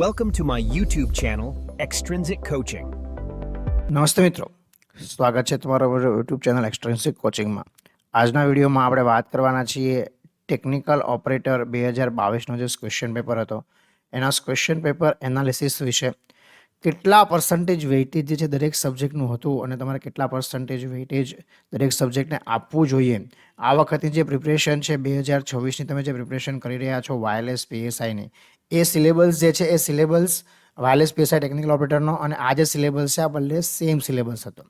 Welcome to my YouTube channel, Extrinsic Coaching. નમસ્તે મિત્રો. સ્વાગત છે તમારા યુટ્યુબ ચેનલ એક્સટ્રેન્સિક કોચિંગમાં આજના વિડીયોમાં આપણે વાત કરવાના છીએ ટેકનિકલ ઓપરેટર બે હજાર બાવીસનો જે ક્વેશ્ચન પેપર હતો. એના ક્વેશ્ચન પેપર એનાલિસિસ વિશે કેટલા પર્સન્ટેજ વેઇટેજ જે છે દરેક સબ્જેક્ટનું હતું અને તમારે કેટલા પર્સન્ટેજ વેઇટેજ દરેક સબ્જેક્ટને આપવું જોઈએ. આ વખતની જે પ્રિપરેશન છે બે હજાર છવ્વીસની તમે જે પ્રિપરેશન કરી રહ્યા છો વાયરલેસ પીએસઆઈની એ સિલેબસ જે છે એ સિલેબસ વાયરલેસ પીએસઆઈ ટેકનિકલ ઓપરેટરનો અને આ જે સિલેબસ છે આ બંને સેમ સિલેબસ હતો.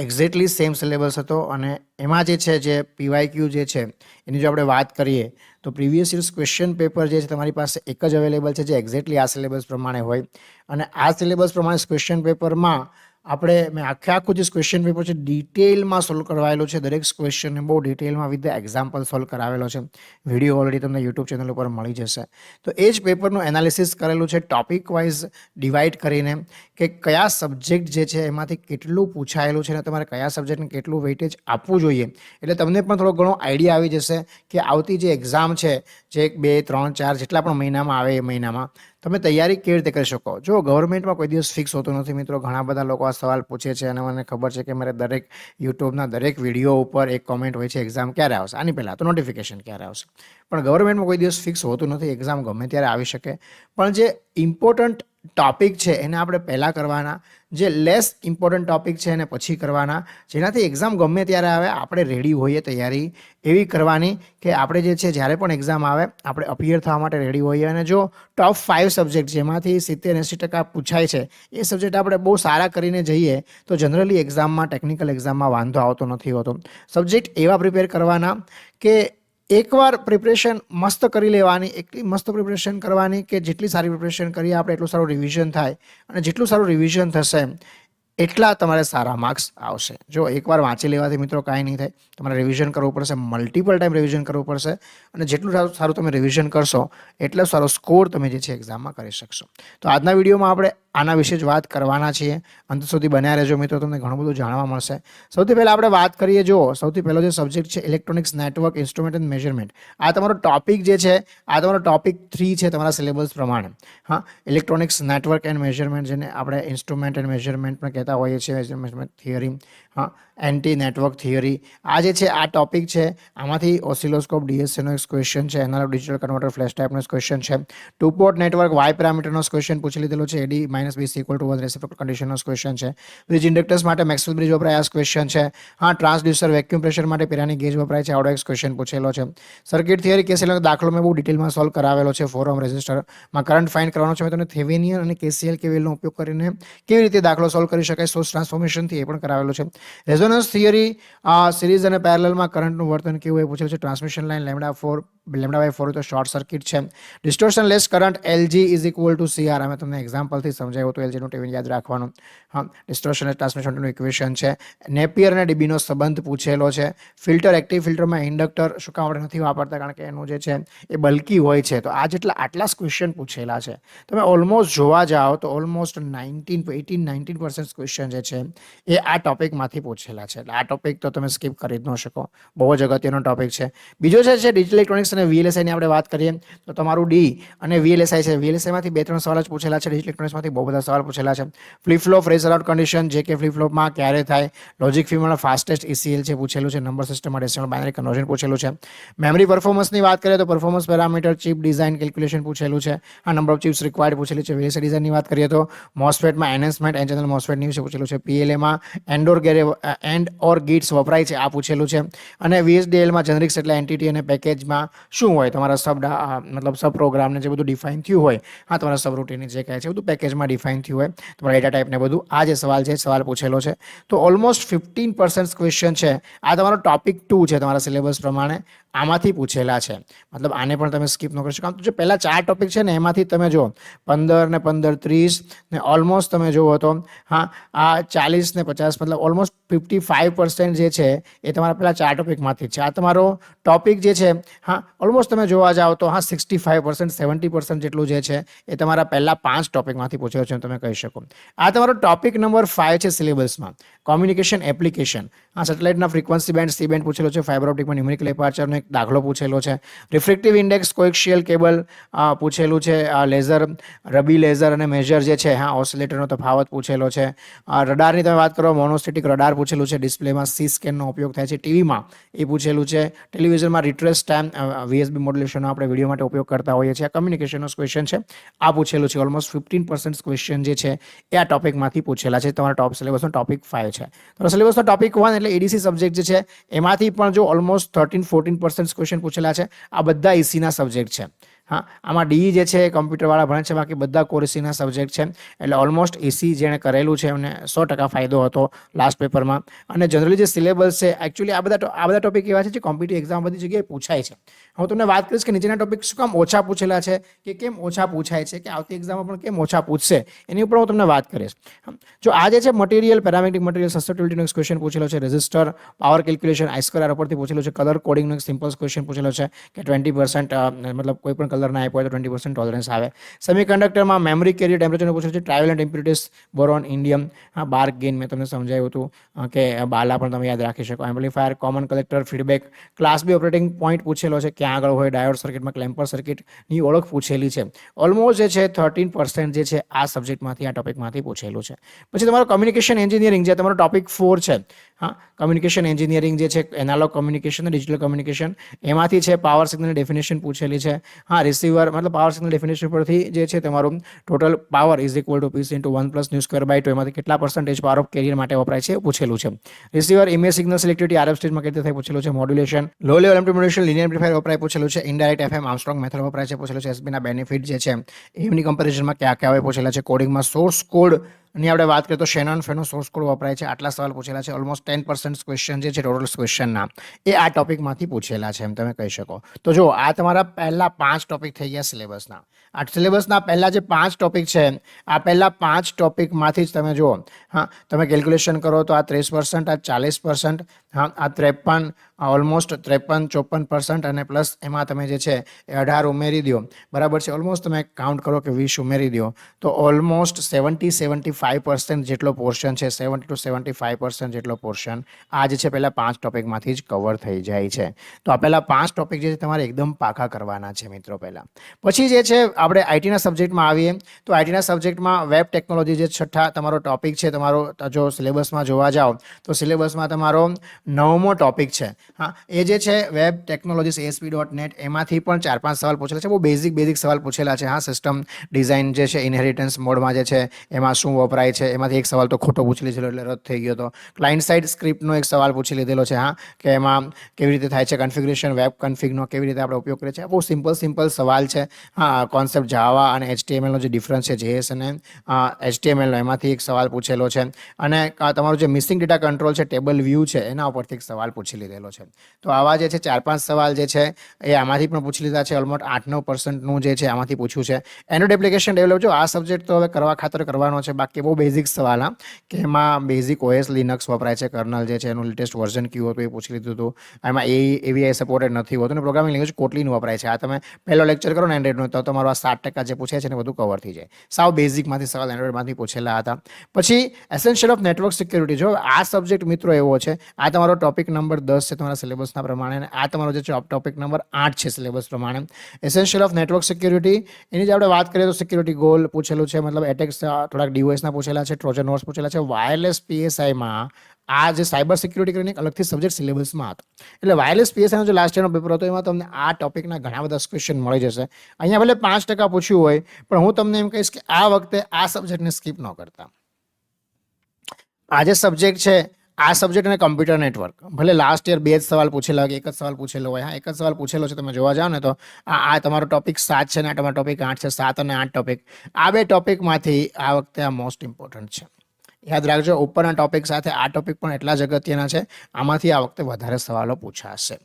એક્ઝેક્ટલી સેમ સિલેબસ હતો અને એમાં જે છે, જે પીવાયક્યુ જે છે, એની જો આપણે વાત કરીએ, તો પ્રીવિયસ યર્સ ક્વેશ્ચન પેપર જે છે, તમારી પાસે એક જ અવેલેબલ છે, જે એક્ઝેક્ટલી આ સિલેબસ પ્રમાણે હોય. અને આ સિલેબસ પ્રમાણે ક્વેશ્ચન પેપરમાં આપણે મેં આખે આખું જે ક્વેશ્ચન પેપર છે ડિટેલમાં સોલ્વ કરવાયેલો છે. દરેક ક્વેશ્ચનને બહુ ડિટેલમાં વિથ એક્ઝામ્પલ સોલ્વ કરાવેલો છે. વીડિયો ઓલરેડી તમને યુટ્યુબ ચેનલ ઉપર મળી જશે. તો એ જ પેપરનું એનાલિસિસ કરેલું છે. ટોપિક વાઇઝ ડિવાઈડ કરીને કે કયા સબ્જેક્ટ જે છે એમાંથી કેટલું પૂછાયેલું છે અને તમારે કયા સબ્જેક્ટને કેટલું વેઇટેજ આપવું જોઈએ. એટલે તમને પણ થોડો ઘણો આઈડિયા આવી જશે કે આવતી જે એક્ઝામ છે, જે એક, બે, ત્રણ, ચાર જેટલા પણ મહિનામાં આવે એ મહિનામાં, તમે તૈયારી કેવી રીતે કરી શકો? જો ગવર્મેન્ટમાં કોઈ દિવસ ફિક્સ હોતું નથી મિત્રો, ઘણા બધા લોકો આ સવાલ પૂછે છે અને મને ખબર છે કે મારે દરેક યુટ્યુબના દરેક વીડિયો ઉપર એક કોમેન્ટ હોય છે એક્ઝામ ક્યારે આવશે? આની પહેલાં તો નોટિફિકેશન ક્યારે આવશે? પણ ગવર્મેન્ટમાં કોઈ દિવસ ફિક્સ હોતું નથી એક્ઝામ ગમે ત્યારે આવી શકે. પણ જે ઇમ્પોર્ટન્ટ ટોપિક છે, એને આપણે પહેલાં કરવાના. જે લેસ ઇમ્પોર્ટન્ટ ટોપિક છે, એને પછી કરવાના. જેનાથી એક્ઝામ ગમે ત્યારે આવે, આપણે રેડી હોઈએ તૈયારી એવી કરવાની કે આપણે જે છે, જ્યારે પણ એક્ઝામ આવે, આપણે અપિયર થવા માટે રેડી હોઈએ. અને જો ટોપ ફાઇવ સબ્જેક્ટ જેમાંથી સિત્તેર એંસી ટકા પૂછાય છે, એ સબ્જેક્ટ આપણે બહુ સારા કરીને જઈએ, તો જનરલી એક્ઝામમાં ટેકનિકલ એક્ઝામમાં વાંધો આવતો નથી હોતો. સબ્જેક્ટ એવા પ્રિપેર કરવાના કે એકવાર પ્રિપરેશન મસ્ત કરી લેવાની, એટલી મસ્ત પ્રિપરેશન કરવાની કે જેટલી સારી પ્રિપરેશન કરીએ, આપણે એટલું સારું રિવિઝન થાય. અને જેટલું સારું રિવિઝન થશે એટલા તમારે સારા માર્ક્સ આવશે. જો એકવાર વાંચી લેવાથી મિત્રો કાંઈ નહીં થાય. તમારે રિવિઝન કરવું પડશે મલ્ટિપલ ટાઈમ રિવિઝન કરવું પડશે અને જેટલું સારું તમે રિવિઝન કરશો, એટલો સારો સ્કોર તમે જે છે એક્ઝામમાં કરી શકશો. તો આજના વિડીયોમાં આપણે આના વિશે જ વાત કરવાના છીએ. અંત સુધી બન્યા રહેજો મિત્રો, તમને ઘણું બધું જાણવા મળશે. સૌથી પહેલાં આપણે વાત કરીએ, જો સૌથી પહેલો જે સબ્જેક્ટ છે electronics network instrument and measurement આ તમારો ટોપિક જે છે, આ તમારો ટોપિક થ્રી છે તમારા સિલેબસ પ્રમાણે. હા ઇલેક્ટ્રોનિક્સ નેટવર્ક એન્ડ મેજરમેન્ટ જેને આપણે ઇન્સ્ટ્રુમેન્ટ એન્ડ મેજરમેન્ટ પણ કહેતા હોઈએ છીએ થિયરી હા એન્ટી નેટવર્ક થિયરી આ જે છે, આ ટોપિક છે, આમાંથી ઓસિલોસ્કોપ ડીએસસીનો એક ક્વેશ્ચન છે એનાલો ડિજિટલ કન્વર્ટર ફ્લેશ ટાઈપનો ક્વેશ્ચન છે. ટુ પોર્ટ નેટવર્ક વાય પેરામીટરનો ક્વેશ્ચન પૂછી લીધેલો છે AD minus B equal to one reciprocal કન્ડિશનનો question છે. બ્રિજ ઇન્ડક્ટર્સ માટે મેક્સવેલ બ્રિજ વપરાય આ ક્વેશ્ચન છે. હા ટ્રાન્સડ્યુસર વેક્યુમ પ્રેશર માટે પેરાની ગેજ વપરાય છે, આવડો એક ક્વેશ્ચન પૂછેલો છે. સર્કિટ થિયરી કેસીએલ દાખલો મેં બહુ ડિટેલમાં સોલ્વ કરાવેલો છે ફોરમ રેઝિસ્ટરમાં કરંટ ફાઇન્ડ કરવાનો છે, મેં તમને થેવેનિયન અને કેસીએલ કેવીએલનો ઉપયોગ કરીને કેવી રીતે દાખલો સોલ્વ કરી શકાય સોર્સ ટ્રાન્સફોર્મેશનથી એ પણ કરાવેલો છે. રેઝોનન્સ થિયરી સિરીઝ અને પેરેલલમાં કરંટનું વર્તન કેવું એ પૂછેલું છે. Transmission line lambda four lambda by four તો શોર્ટ સર્કિટ છે. Distortion less current LG is equal to CR. અમે તમને એક્ઝામ્પલથી સમજાવ્યું હતું, એલજીનું ટેવિન યાદ રાખવાનું. હા ડિસ્ટોર્શન ટ્રાન્સમિશનનું ઇક્વેશન છે. નેપિયર અને ડીબીનો સંબંધ પૂછેલો છે. ફિલ્ટર, એક્ટિવ ફિલ્ટરમાં ઇન્ડક્ટર શું આપણે નથી વાપરતા, કારણ કે એનું જે છે એ બલ્કી હોય છે. તો આ જેટલા આટલા ક્વેશ્ચન પૂછેલા છે. તમે ઓલમોસ્ટ જોવા જાઓ તો almost nineteen eighteen nineteen percent question જે છે એ આ ટોપિકમાંથી પૂછેલા છે. એટલે આ ટોપિક તો તમે સ્કીપ કરી જ ન શકો. બહુ જ અગત્યનો ટોપિક છે. બીજો છે ડિજિટલ ઇલેક્ટ્રોનિક્સ અને વીએલએસઆઈની આપણે વાત કરીએ, તો તમારું ડી અને વીએલએસઆઈ છે. વીએલએસઆઈમાંથી બે ત્રણ સવાલ જ પૂછેલા છે. ઇલેક્ટ્રોનિક્સમાંથી બહુ બધા સવાલ પૂછેલા છે. ફ્લિપ ફ્લોપ રેઝર આઉટ કન્ડિશન જે કે ફ્લિપ ફ્લોપમાં ક્યારે થાય? લોજિક ફીમાં ફાસ્ટેસ્ટ ઇસીએલ છે પૂછેલું છે નંબર સિસ્ટમમાં ડેસિમલ બાઇનરી કન્વર્ઝન પૂછેલું છે. મેમરી પરફોર્મન્સની વાત કરીએ, તો performance parameter chip design calculation પૂછેલું છે. આ નંબર ઓફ ચિપ્સ રિક્વાયર્ડ પૂછેલી છે. વીએલએસઆઈ ડિઝાઇનની વાત કરીએ, તો મોસ્ફેટમાં એનહેન્સમેન્ટ એન ચેનલ મોસ્ફેટની વિશે પૂછેલું છે. પીએલએમાં એન્ડોર ગેરે એન્ડ ઓર ગીટ્સ વપરાય છે, આ પૂછેલું છે. અને વીએસડીએલમાં જનરિક્સ એટલે એન્ટિટી અને પેકેજમાં શું હોય? તમારા સબ મતલબ સબ પ્રોગ્રામને જે બધું ડિફાઇન થયું હોય, હા, તમારા સબ રૂટીન જે કહે છે બધું પેકેજમાં ડિફાઇન થયું હોય. તમારા ડેટા ટાઈપને બધું આ જે સવાલ છે સવાલ પૂછેલો છે. તો ઓલમોસ્ટ ફિફ્ટીન પર્સન્ટ ક્વેશ્ચન છે. આ તમારો ટોપિક ટુ છે તમારા સિલેબસ પ્રમાણે. આમાંથી પૂછેલા છે. મતલબ આને પણ તમે સ્કીપ ન કરી શકો. આમ તો જે પહેલાં ચાર ટોપિક છે ને, એમાંથી તમે જો પંદર ને પંદર ત્રીસ ને ઓલમોસ્ટ તમે જુઓ તો, હા, આ ચાલીસ ને પચાસ, મતલબ ઓલમોસ્ટ ફિફ્ટી ફાઇવ પર્સન્ટ જે છે, એ તમારા પહેલાં ચાર ટોપિકમાંથી છે. આ તમારો ટોપિક જે છે, હા ઓલમોસ્ટ તમે જોવા જાઓ તો, હા sixty five percent seventy percent જેટલું જે છે, એ તમારા પહેલાં પાંચ ટોપિકમાંથી પૂછ્યો છે તમે કહી શકો. આ તમારો ટોપિક નંબર ફાઇવ છે સિલેબસમાં કોમ્યુનિકેશન એપ્લિકેશન આ સેટેલાઇટના ફ્રીક્વન્સી બેન્ડ સી બેન્ડ પૂછેલો છે ફાઇબર ઓપ્ટિકમાં ન્યુમેરિકલ એપાર્ચરનો એક દાખલો પૂછેલો છે. રિફ્લેક્ટિવ ઇન્ડેક્સ કોએક્શિયલ કેબલ પૂછેલું છે, આ લેઝર રબી લેઝર અને મેજર જે છે, હા ઓસિલેટરનો તફાવત પૂછેલો છે. રડારની તમે વાત કરો મોનોસ્ટેટિક રડાર પૂછેલું છે ડિસ્પ્લેમાં સી સ્કેનનો ઉપયોગ થાય છે ટીવીમાં એ પૂછેલું છે. ટેલિવિઝનમાં રિટ્રેસ ટાઈમ વીએસબી મોડ્યુલેશનનો આપણે વીડિયો માટે ઉપયોગ કરતા હોઈએ છીએ. આ કમ્યુનિકેશનનો ક્વેશ્ચન છે. આ પૂછેલું છે ઓલમોસ્ટ ફિફ્ટીન પર્સન્ટ ક્વેશ્ચન જે છે, એ આ ટોપિકમાંથી પૂછેલા છે. તમારા ટોપ સિલેબસનો ટોપિક ફાઇવ છે. તો સિલેબસનો ટોપિક વન એટલે એડીસી સબ્જેક્ટ જે છે, એમાંથી પણ જો almost thirteen fourteen percent question પૂછેલા છે, આ બધા એસીના સબ્જેક્ટ છે. હા, આમાં ડીઈ જે છે એ કમ્પ્યુટરવાળા ભણે છે, બાકી બધા કોર્સીના સબ્જેક્ટ છે. એટલે ઓલમોસ્ટ એસી જેણે કરેલું છે, એમને સો ટકા ફાયદો હતો લાસ્ટ પેપરમાં અને જનરલી જે સિલેબસ છે એકચ્યુઅલી આ બધા આ બધા ટોપિક એવા છે જે કોમ્પિટિવ એક્ઝામ બધી જગ્યાએ પૂછાય છે. હું તમને વાત કરીશ કે નીચેના ટોપિક શું કામ ઓછા પૂછેલા છે, કે કેમ ઓછા પૂછાય છે, કે આવતી એક્ઝામમાં પણ કેમ ઓછા પૂછશે, એની ઉપર હું તમને વાત કરીશ. જો આ જે છે મટીરિયલ પેરામેટિક મટીરિયલ સસ્ટેબિલિટીનો એક ક્વેશ્ચન પૂછેલો છે રેઝિસ્ટર પાવર કેલ્ક્યુલેશન આર ઉપરથી પૂછેલો છે કલર કોડિંગનો એક સિમ્પલ ક્વેશ્ચન પૂછેલો છે, કે ટ્વેન્ટી મતલબ કોઈ પણ કલર આપ્યો હોય તો ટ્વેન્ટી પર્સન્ટ ટોલરન્સ આવે. સેમિકન્ડક્ટરમાં મેમરી કેરિયર ટેમ્પરેચરનો પૂછે છે travel and impurities boron indium હા બાર્ક ગેઇન મેં તમને સમજાવ્યું હતું કે બાલા પણ તમે યાદ રાખી શકો. Amplifier common collector feedback class B operating point પૂછેલો છે, ક્યાં આગળ હોય ડાયોડ સર્કિટમાં ક્લેમ્પર સર્કિટની ઓળખ પૂછેલી છે. ઓલમોસ્ટ જે છે થર્ટીન પર્સન્ટ જે છે, આ સબ્જેક્ટમાંથી આ ટોપિકમાંથી પૂછેલું છે. પછી તમારો કમ્યુનિકેશન એન્જિનિયરિંગ જે, તમારો ટોપિક ફોર છે, હા કમ્યુનિકેશન એન્જિનિયરિંગ જે છે એનાલોગ કમ્યુનિકેશન ડિજિટલ કમ્યુનિકેશન એમાંથી છે પાવર સિગ્નલ ડેફિનેશન પૂછેલી છે. હા રિસીવર મતલબ પાવર સિગ્નલ ડેફિનેશન પરથી જે છે તમારું total power is equal to PC into one plus mu square by two એમાંથી કેટલા પર્સન્ટેજ પાવર ઓફ કેરિયર માટે વપરાય છે પૂછેલું છે. Receiver image signal selectivity RF સ્ટેજમાં કેવી રીતે થાય પૂછેલું છે. Modulation low level implementation linear amplifier વપરાય પૂછેલું છે. ઇનડાયરેક્ટ એફએમ આર્મસ્ટ્રોંગ મેથડ વપરાય છે પૂછેલું છે. એસબીના બેનિફિટ જે છે, એમની કમ્પેરિઝનમાં ક્યાં ક્યાં હોય પૂછેલા છે. કોડિંગમાં સોર્સ કોડ ની આપણે વાત કરીએ તો શેનોન ફેનો સોર્સ કોડ વપરાય છે. આટલા સવાલ પૂછેલા છે. ઓલમોસ્ટ ટેન પર્સન્ટ ક્વેશ્ચન જે છે ટોટલ ક્વેશ્ચનના એ આ ટોપિકમાંથી પૂછેલા છે એમ તમે કહી શકો. તો જો આ તમારા પહેલા પાંચ ટોપિક થઈ ગયા સિલેબસના આ સિલેબસના પહેલા જે પાંચ ટોપિક છે, આ પહેલા પાંચ ટોપિકમાંથી જ તમે જુઓ. હા, તમે કેલ્ક્યુલેશન કરો તો આ ત્રીસ પર્સન્ટ આ ચાલીસ પર્સન્ટ હા, આ ત્રેપન ઓલમોસ્ટ ત્રેપન, ચોપન પર્સન્ટ અને પ્લસ એમાં તમે જે છે એ અઢાર ઉમેરી દો. બરાબર છે? ઓલમોસ્ટ તમે કાઉન્ટ કરો કે વીસ ઉમેરી દો. તો almost seventy seventy five percent જેટલો પોર્શન છે seventy two seventy five percent જેટલો પોર્શન આ જે છે પહેલાં પાંચ ટોપિકમાંથી જ કવર થઈ જાય છે. તો આ પહેલાં પાંચ ટોપિક જે છે તમારે એકદમ પાકા કરવાના છે મિત્રો પહેલાં. પછી જે છે આપણે આઈટીના સબ્જેક્ટમાં આવીએ. તો આઈટીના સબ્જેક્ટમાં વેબ ટેકનોલોજી જે છઠ્ઠા તમારો ટોપિક છે, તમારો જો સિલેબસમાં જોવા જાઓ, તો સિલેબસમાં તમારો નવમો ટોપિક છે. હા, એ જે છે web technology ASP dot net એમાંથી પણ ચાર પાંચ સવાલ પૂછેલા છે. બહુ બેઝિક બેઝિક સવાલ પૂછેલા છે. હા સિસ્ટમ ડિઝાઇન જે છે ઇનહેરિટન્સ મોડમાં જે છે, એમાં શું વપરાય છે, એમાંથી એક સવાલ તો ખોટો પૂછી લીધેલો એટલે રદ થઈ ગયો હતો ક્લાયન્ટ સાઇડ સ્ક્રિપ્ટનો એક સવાલ પૂછી લીધેલો છે, હા, કે એમાં કેવી રીતે થાય છે કન્ફિગ્રેશન વેબ કન્ફિગનો કેવી રીતે આપણે ઉપયોગ કરીએ છીએ. બહુ સિમ્પલ સિમ્પલ સવાલ છે. હા કોન્સેપ્ટ જાવા અને એચટીએમએલનો જે ડિફરન્સ છે જેએસ અને એચટીએમએલનો એમાંથી એક સવાલ પૂછેલો છે. અને તમારું જે મિસિંગ ડેટા કંટ્રોલ છે ટેબલ વ્યૂ છે, એના ઉપરથી એક સવાલ પૂછી લીધેલો છે. તો આવા જે છે, ચાર પાંચ સવાલ જે છે, એ આમાંથી પણ પૂછી લીધા છે. ઓલમોસ્ટ આઠ નવ પર્સન્ટનું જે છે, આમાંથી પૂછ્યું છે. એન્ડ્રોઇડ એપ્લિકેશન ડેવલપ જો આ સબ્જેક્ટ તો હવે કરવા ખાતર કરવાનો છે. બાકી બહુ બેઝિક સવાલ, હા. કે એમાં બેઝિક ઓએસ લિનક્સ વપરાય છે કર્નલ જે છે, એનું લેટેસ્ટ વર્ઝન કયું હતું એ પૂછી લીધું હતું. એમાં એ એવીઆઈ સપોર્ટેડ નથી હોતું ને પ્રોગ્રામિંગ લેંગ્વેજ કોટલીનું વપરાય છે. આ તમે પહેલો લેક્ચર કરો ને એન્ડ્રોઇડનો તો તમારો આ સાત ટકા જે પૂછે છે ને બધું કવર થઈ જાય. સાવ બેઝિકમાંથી સવાલ એન્ડ્રોઇડમાંથી પૂછેલા હતા. પછી એસેન્શિયલ ઓફ નેટવર્ક સિક્યુરિટી જો આ સબ્જેક્ટ મિત્રો એવો છે, આ તમારો ટોપિક નંબર દસ છે, તમારા સિલેબસના પ્રમાણે અને આ તમારો જે ટોપિક નંબર આઠ છે સિલેબસ પ્રમાણે. એસેન્શિયલ ઓફ નેટવર્ક સિક્યુરિટી એની જે આપણે વાત કરીએ તો સિક્યુરિટી ગોલ પૂછેલું છે, મતલબ એટેક્સ થોડાક ડિવાઇસના પૂછેલા છે ટ્રોજન હોર્સ પૂછેલા છે વાયરલેસ પીએસઆઈમાં આ જે સાયબર સિક્યુરિટી કરીને અલગથી સબ્જેક્ટ સિલેબસમાં હતા. એટલે વાયરલેસ પીએસઆઈનો જે લાસ્ટ યરનો પેપર હતો, એમાં તમને આ ટોપિકના ઘણા બધા ક્વેશ્ચન મળી જશે. અહીંયા ભલે પાંચ ટકા પૂછ્યું હોય, પણ હું તમને એમ કહીશ કે આ વખતે આ સબ્જેક્ટને સ્કીપ ન કરતા. આ જે સબ્જેક્ટ છે આ સબ્જેક્ટ અને કમ્પ્યુટર નેટવર્ક ભલે લાસ્ટ યર બે જ સવાલ પૂછેલા હોય એક જ સવાલ પૂછેલો હોય, હા, એક જ સવાલ પૂછેલો છે, તમે જોવા જાઓ ને તો, આ આ તમારો ટોપિક સાત છે ને આ તમારો ટોપિક આઠ છે, સાત અને આઠ ટોપિક આ બે ટોપિકમાંથી આ વખતે આ મોસ્ટ ઇમ્પોર્ટન્ટ છે. યાદ રાખજો, ઉપરના ટોપિક સાથે આ ટોપિક પણ એટલા જ અગત્યના છે, આમાંથી આ વખતે વધારે સવાલો પૂછાશે.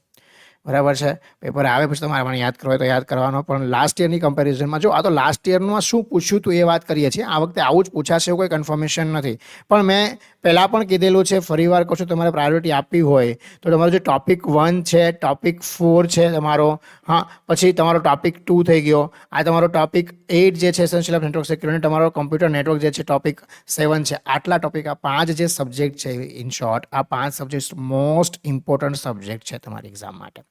બરાબર છે? પેપર આવે પછી તમારે પણ યાદ કરવો હોય તો યાદ કરવાનો. પણ લાસ્ટ યરની કમ્પેરિઝનમાં જો, આ તો લાસ્ટ યરમાં શું પૂછ્યું હતું એ વાત કરીએ છીએ. આ વખતે આવું જ પૂછાશે એવું કોઈ કન્ફર્મેશન નથી. પણ મેં પહેલાં પણ કીધેલું છે, ફરીવાર કહું છું, તમારે પ્રાયોરિટી આપવી હોય તો તમારો જે ટોપિક વન છે ટોપિક ફોર છે તમારો, હા, પછી તમારો ટોપિક ટુ થઈ ગયો. આ તમારો ટોપિક એઇટ જે છે એસેન્શિયલ ઓફ નેટવર્ક સિક્યુરિટી તમારો કમ્પ્યુટર નેટવર્ક જે છે ટોપિક સેવન છે. આટલા ટોપિક આ પાંચ જે સબ્જેક્ટ છે ઇન શોર્ટ આ પાંચ સબ્જેક્ટ મોસ્ટ ઇમ્પોર્ટન્ટ સબ્જેક્ટ છે તમારી એક્ઝામ માટે.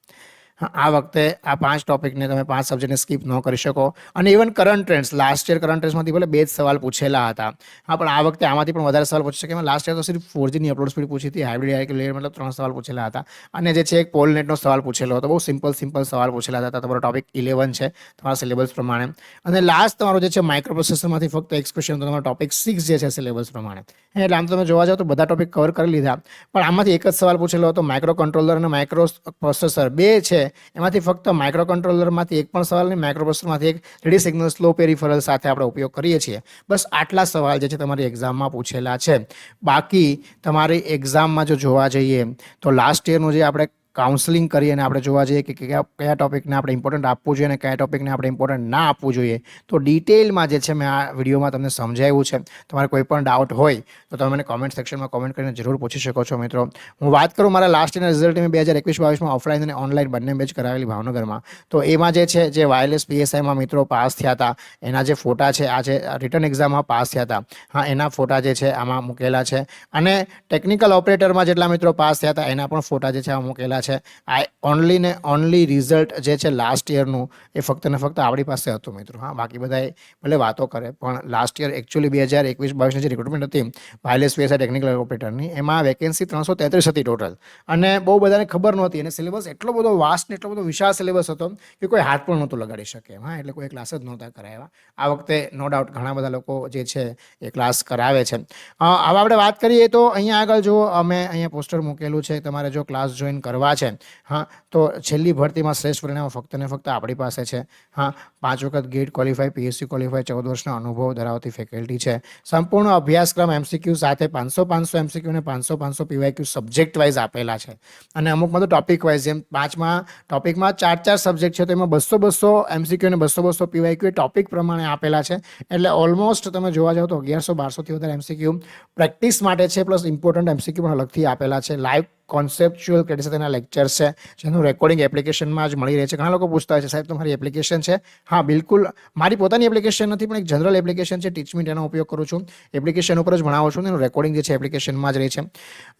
આ વખતે આ પાંચ ટોપિકને તમે પાંચ સબ્જેક્ટને સ્કીપ ન કરી શકો. અને even current trends last year current ટ્રેન્ડ્સમાંથી ભલે બે જ સવાલ પૂછેલા હતા. હા, પણ આ વખતે આમાંથી પણ વધારે સવાલ પૂછી શકે લાસ્ટ યર તો સિર્ફ ફોર જીની અપલોડ સ્પીડ પૂછી હતી હાઇબ્રિડ આઈ લેયર મતલબ ત્રણ સવાલ પૂછેલા હતા. અને જે છે, એક પોલ નેટનો સવાલ પૂછેલો હતો, બહુ સિમ્પલ સિમ્પલ સવાલ પૂછેલા હતા. તમારો ટોપિક ઇલેવન છે, તમારા સિલેબસ પ્રમાણે. અને લાસ્ટ તમારો જે છે માઇક્રો પ્રોસેસરમાંથી ફક્ત એક ક્વેશ્ચન તમારો ટોપિક સિક્સ જે છે સિલેબસ પ્રમાણે. એટલે આમ તમે જોવા જાઓ તો બધા ટોપિક કવર કરી લીધા. પણ આમાંથી એક જ સવાલ પૂછેલો હતો માઇક્રો કંટ્રોલર અને માઇક્રો પ્રોસેસર બે છે એમાંથી ફક્ત માઇક્રો કંટ્રોલરમાંથી એક પણ સવાલ નહીં માઇક્રો પ્રોસેસરમાંથી એક રેડી સિગ્નલ સ્લો પેરીફરલ સાથે આપણે ઉપયોગ કરીએ છીએ. બસ આટલા સવાલ જે છે તમારી એક્ઝામમાં પૂછેલા છે. બાકી તમારી એક્ઝામમાં જો જોવા જઈએ, તો લાસ્ટ યરનું જે આપણે કાઉન્સલિંગ કરીએ અને આપણે જોવા જઈએ કે કયા કયા ટોપિકને આપણે ઇમ્પોર્ટન્ટ આપવું જોઈએ અને કયા ટોપિકને આપણે ઇમ્પોર્ટન્ટ ના આપવું જોઈએ. તો ડિટેલમાં જે છે મેં આ વિડીયોમાં તમને સમજાવ્યું છે. તમારે કોઈ પણ ડાઉટ હોય, તો તમે મને કોમેન્ટ સેક્શનમાં કોમેન્ટ કરીને જરૂર પૂછી શકો છો, મિત્રો. હું વાત કરું મારા લાસ્ટ ઇયરના રિઝલ્ટ મેં બે હજાર એકવીસ બાવીસમાં ઓફલાઈન અને ઓનલાઈન બંને બેચ કરાવેલી ભાવનગરમાં. તો એમાં જે છે, જે વાયરલેસ પીએસઆઈમાં મિત્રો પાસ થયા હતા, એના જે ફોટા છે, આ જે રિટર્ન એક્ઝામમાં પાસ થયા હતા, હા, એના ફોટા જે છે, આમાં મૂકેલા છે. અને ટેકનિકલ ઓપરેટરમાં જેટલા મિત્રો પાસ થયા હતા, એના પણ ફોટા જે છે, આમાં મૂકેલા છે. આ ઓનલી ને ઓનલી રિઝલ્ટ જે છે લાસ્ટ યરનું એ ફક્ત ને ફક્ત આપણી પાસે હતું મિત્રો. હા, બાકી બધાએ ભલે વાતો કરે, પણ લાસ્ટ યર એકચ્યુઅલી બે હજાર એકવીસ બાવીસની જે રિક્રુટમેન્ટ હતી વાયરલેસ પીએસઆઈ ટેકનિકલ ઓપરેટરની એમાં વેકેન્સી ત્રણસો તેત્રીસ હતી ટોટલ અને બહુ બધાને ખબર નહોતી, અને સિલેબસ એટલો બધો વાસ્ટ ને એટલો બધો વિશાળ સિલેબસ હતો કે કોઈ હાથ પણ નહોતું લગાડી શકે હા, એટલે કોઈ ક્લાસ જ નહોતા કરાવ્યા આ વખતે નો ડાઉટ ઘણા બધા લોકો જે છે એ ક્લાસ કરાવે છે. હવે આપણે વાત કરીએ તો અહીંયા આગળ જો અમે અહીંયા પોસ્ટર મૂકેલું છે, તમારે જો ક્લાસ જોઈન કરવા છે. હા, તો છેલ્લી ભરતીમાં શ્રેષ્ઠ પરિણામો ફક્ત ને ફક્ત આપણી પાસે છે. હા, પાંચ વખત ગેટ ક્વોલિફાય, પીએસસી ક્વોલિફાય, ચૌદ વર્ષનો અનુભવ ધરાવતી ફેકલ્ટી છે. સંપૂર્ણ અભ્યાસક્રમ એમસીક્યુ સાથે પાંચસો પાંચસો એમસીક્યુ અને પાંચસો પાંચસો પીવાયક્યુ સબ્જેક્ટ વાઇઝ આપેલા છે. અને અમુકમાં તો ટોપિક વાઇઝ જેમ પાંચમાં ટોપિકમાં ચાર ચાર સબ્જેક્ટ છે, તો એમાં બસો બસો એમસીક્યુ અને બસો બસો પીવાયક્યુ એ ટોપિક પ્રમાણે આપેલા છે. એટલે ઓલમોસ્ટ તમે જોવા જાઓ તો અગિયારસો બારસોથી વધારે એમસીક્યુ પ્રેક્ટિસ માટે છે પ્લસ ઇમ્પોર્ટન્ટ એમસીક્યુ પણ અલગથી આપેલા છે. લાઈવ કોન્સેપ્ચ્યુઅલ ક્રેડિટ લેક્ચર છે, જેનું રેકોર્ડિંગ એપ્લિકેશનમાં જ મળી રહે છે. ઘણા લોકો પૂછતા હોય છે, સાહેબ, તમારી એપ્લિકેશન છે? હા, બિલકુલ. મારી પોતાની એપ્લિકેશન નથી, પણ એક જનરલ એપ્લિકેશન છે ટીચમીટ એનો ઉપયોગ કરું છું. એપ્લિકેશન ઉપર જ ભણાવું છું, એનું રેકોર્ડિંગ જે છે એપ્લિકેશનમાં જ રહે છે.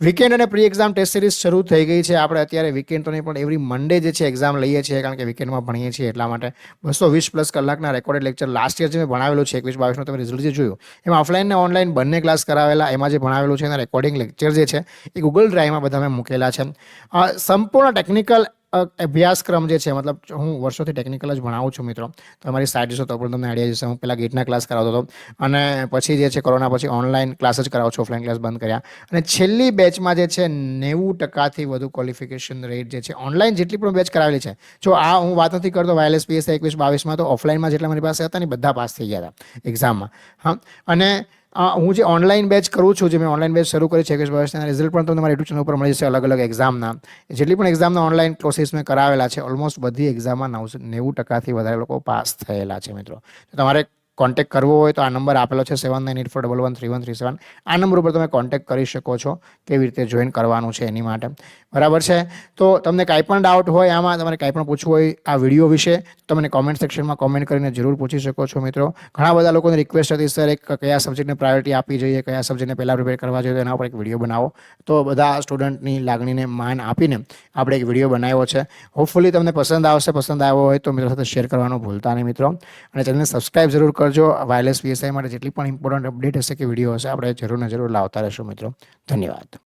વીકેન્ડ અને પ્રી એક્ઝામ ટેસ્ટ સિરીઝ શરૂ થઈ ગઈ છે. આપણે અત્યારે વીકેન્ડ તો નહીં, પણ એવરી મંડે જે છે એક્ઝામ લઈએ છીએ, કારણ કે વીકેન્ડમાં ભણીએ છીએ એટલા માટે. બસો વીસ પ્લસ કલાકના રેકોર્ડેડ લેક્ચર લાસ્ટ યર જે મેં ભણાવેલું છે, એકવીસ બાવીસનું, તમે રિઝલ્ટ જે જોયું, એમાં ઓફલાઈન ને ઓનલાઈન બંને ક્લાસ કરાવેલા, એમાં જે ભણાવેલું છે, એના રેકોર્ડિંગ લેક્ચર જે છે, એ ગૂગલ ડ્રાઈવમાં બધા મેં મૂકેલા છે. સંપૂર્ણ ટેકનિકલ અભ્યાસક્રમ જે છે, મતલબ હું વર્ષોથી ટેકનિકલ જ ભણાવું છું મિત્રો. તમારી સાઇટ જશો તો પણ તમને આઈડિયા જશે. હું પહેલાં ગેટના ક્લાસ કરાવતો હતો. અને પછી જે છે કોરોના પછી ઓનલાઈન ક્લાસ જ કરાવું છું. ઓફલાઈન ક્લાસ બંધ કર્યા. અને છેલ્લી બેચમાં જે છે, નેવું ટકાથી વધુ ક્વોલિફિકેશન રેટ જે છે ઓનલાઈન જેટલી પણ બેચ કરાવેલી છે. જો આ હું વાત નથી કરતો વાયરલેસ પીએસ એકવીસ બાવીસમાં, તો ઓફલાઈનમાં જેટલા મારી પાસે હતા ને બધા પાસ થઈ ગયા હતા. એક્ઝામમાં હા. અને હું જે ઓનલાઈન બેચ કરું છું, જે મેં ઓનલાઈન બેચ શરૂ કરી છે એકવીસ બાવીસના રિઝલ્ટ પણ તમને મારા યુટ્યુબ ચેનલ ઉપર મળી જશે અલગ અલગ એક્ઝામના જેટલી પણ એક્ઝામના ઓનલાઈન કોર્સિસ મેં કરાવેલા છે ઓલમોસ્ટ બધી એક્ઝામમાં નવસો નેવું ટકાથી વધારે લોકો પાસ થયેલા છે મિત્રો. તમારે કોન્ટેક્ટ કરવો હોય તો આ નંબર આપેલો છે seven nine eight four double one three one three seven આ નંબર ઉપર તમે કોન્ટેક્ટ કરી શકો છો કેવી રીતે જોઈન કરવાનું છે એની માટે. બરાબર છે? તો તમને કાંઈ પણ ડાઉટ હોય, આમાં તમારે કાંઈ પણ પૂછવું હોય આ વીડિયો વિશે તમને કોમેન્ટ સેક્શનમાં કોમેન્ટ કરીને જરૂર પૂછી શકો છો મિત્રો. ઘણા બધા લોકોને રિક્વેસ્ટ હતી સર એક કયા સબ્જેક્ટને પ્રાયોરિટી આપવી જોઈએ? કયા સબ્જેક્ટને પહેલાં પ્રિપેર કરવા જોઈએ? એના ઉપર એક વીડિયો બનાવો. તો બધા સ્ટુડન્ટની લાગણીને માન આપીને આપણે એક વીડિયો બનાવ્યો છે. હોપફુલી તમને પસંદ આવશે. પસંદ આવ્યો હોય તો મિત્રો સાથે શેર કરવાનું ભૂલતા નહીં મિત્રો. અને ચેનલને સબસ્ક્રાઇબ જરૂર કરજો વાયરલેસ પીએસઆઈ માટે જેટલી પણ ઇમ્પોર્ટન્ટ અપડેટ હશે કે વીડિયો હશે, આપણે જરૂર ને જરૂર લાવતા રહેશું મિત્રો. ધન્યવાદ.